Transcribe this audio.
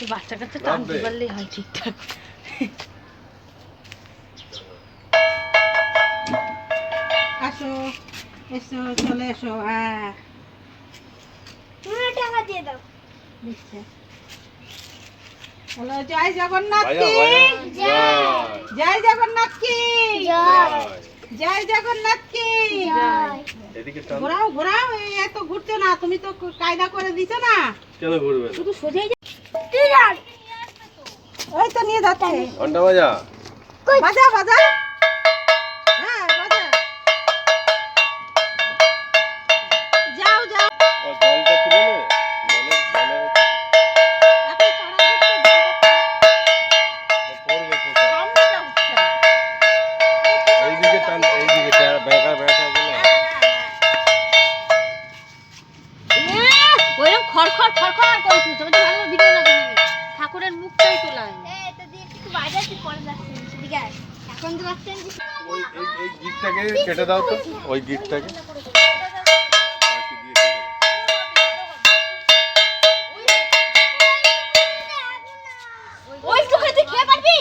এই বাচ্চা কাচ্চা টানতে পারলেই হয় ঠিকঠাক। আসো এসো চলে এসো হ্যাঁ। তুমি টাকা দিয়ে দাও। দিচ্ছে বলো জয় জগন্নাথ কি? জয়। জগন্নাথ কি? জয়। জগন্নাথ কি? ঘোরাও ঘোরাও এত ঘুরছো না তুমি তো কায়দা করে দিছো না। কেন ঘুরবে? শুধু সোজাই যাচ্ছে। ঘণ্টা বাজা। বাজা বাজা। হ্যাঁ বাজা। যাও যাও। জলটা তুলে নেবে? এইদিকে টান এইদিকে বেঁকা বেঁকা ওইরকম খড়খড় খড়খড় করে তুলছে। ভালো ভিডিও না ঠাকুরের মুখটাই তোলা এই গিটটাকে কেটে দাও ওই গিটটাকে ওই টুকরাতে খেয়ে পারবি?